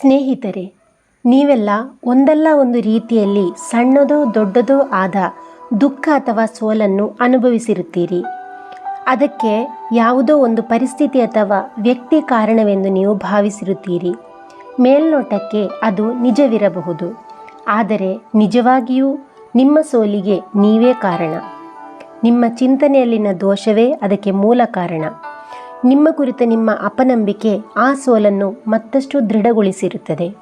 ಸ್ನೇಹಿತರೆ, ನೀವೆಲ್ಲ ಒಂದಲ್ಲ ಒಂದು ರೀತಿಯಲ್ಲಿ ಸಣ್ಣದೋ ದೊಡ್ಡದೋ ಆದ ದುಃಖ ಅಥವಾ ಸೋಲನ್ನು ಅನುಭವಿಸಿರುತ್ತೀರಿ. ಅದಕ್ಕೆ ಯಾವುದೋ ಒಂದು ಪರಿಸ್ಥಿತಿ ಅಥವಾ ವ್ಯಕ್ತಿ ಕಾರಣವೆಂದು ನೀವು ಭಾವಿಸಿರುತ್ತೀರಿ. ಮೇಲ್ನೋಟಕ್ಕೆ ಅದು ನಿಜವಿರಬಹುದು. ಆದರೆ ನಿಜವಾಗಿಯೂ ನಿಮ್ಮ ಸೋಲಿಗೆ ನೀವೇ ಕಾರಣ. ನಿಮ್ಮ ಚಿಂತನೆಯಲ್ಲಿನ ದೋಷವೇ ಅದಕ್ಕೆ ಮೂಲ ಕಾರಣ. ನಿಮ್ಮ ಕುರಿತ ನಿಮ್ಮ ಅಪನಂಬಿಕೆ ಆ ಸೋಲನ್ನು ಮತ್ತಷ್ಟು ದೃಢಗೊಳಿಸಿರುತ್ತದೆ.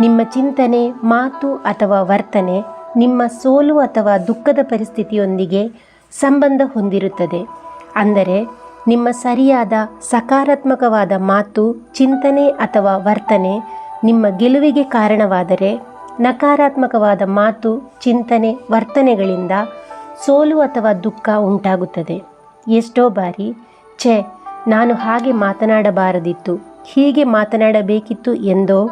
ನಿಮ್ಮ ಚಿಂತನೆ, ಮಾತು ಅಥವಾ ವರ್ತನೆ, ನಿಮ್ಮ ಸೋಲು ಅಥವಾ ದುಃಖದ ಪರಿಸ್ಥಿತಿಯೊಂದಿಗೆ ಸಂಬಂಧ ಹೊಂದಿರುತ್ತದೆ. ಅಂದರೆ, ನಿಮ್ಮ ಸರಿಯಾದ, ಸಕಾರಾತ್ಮಕವಾದ ಮಾತು, ಚಿಂತನೆ ಅಥವಾ ವರ್ತನೆ ನಿಮ್ಮ ಗೆಲುವಿಗೆ ಕಾರಣವಾದರೆ, ನಕಾರಾತ್ಮಕವಾದ ಮಾತು, ಚಿಂತನೆ, ವರ್ತನೆಗಳಿಂದ ಸೋಲು ಅಥವಾ ದುಃಖ ಉಂಟಾಗುತ್ತದೆ. ಎಷ್ಟೋ ಬಾರಿ, ಛೆ ನಾನು ಹಾಗೆ ಮಾತನಾಡಬಾರದಿತ್ತು. ಹೀಗೆ ಮಾತನಾಡಬೇಕಿತ್ತು ಎಂದೋ?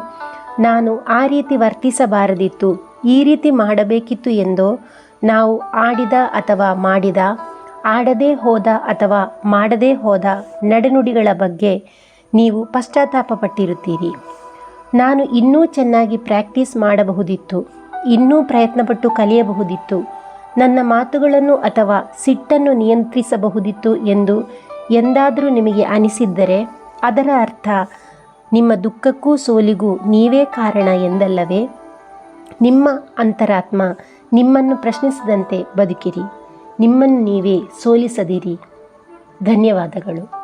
ನಾನು ಆ ರೀತಿ ವರ್ತಿಸಬಾರದಿತ್ತು. ಈ ರೀತಿ ಮಾಡಬೇಕಿತ್ತು ಎಂದೋ? ನಾವು ಆಡಿದ ಅಥವಾ ಮಾಡಿದ? ಆಡದೇ ಹೋದ ಅಥವಾ ಮಾಡದೇ ಹೋದ ನಡೆನುಡಿಗಳ ಬಗ್ಗೆ ನೀವು ಪಶ್ಚಾತ್ತಾಪ ಪಟ್ಟಿರುತ್ತೀರಿ ನಾನು ಇನ್ನೂ ಚೆನ್ನಾಗಿ ಪ್ರಾಕ್ಟೀಸ್ ಮಾಡಬಹುದಿತ್ತು. ಇನ್ನೂ ಪ್ರಯತ್ನಪಟ್ಟು ಕಲಿಯಬಹುದಿತ್ತು. ನನ್ನ ಮಾತುಗಳನ್ನು ಅಥವಾ ಸಿಟ್ಟನ್ನು ನಿಯಂತ್ರಿಸಬಹುದಿತ್ತು ಎಂದು ಎಂದಾದರೂ ನಿಮಗೆ ಅನಿಸಿದ್ದರೆ ಅದರ ಅರ್ಥ ನಿಮ್ಮ ದುಃಖಕ್ಕೂ ಸೋಲಿಗೂ ನೀವೇ ಕಾರಣ ಎಂದಲ್ಲವೇ? ನಿಮ್ಮ ಅಂತರಾತ್ಮ ನಿಮ್ಮನ್ನು ಪ್ರಶ್ನಿಸದಂತೆ ಬದುಕಿರಿ. ನಿಮ್ಮನ್ನು ನೀವೇ ಸೋಲಿಸದಿರಿ. ಧನ್ಯವಾದಗಳು.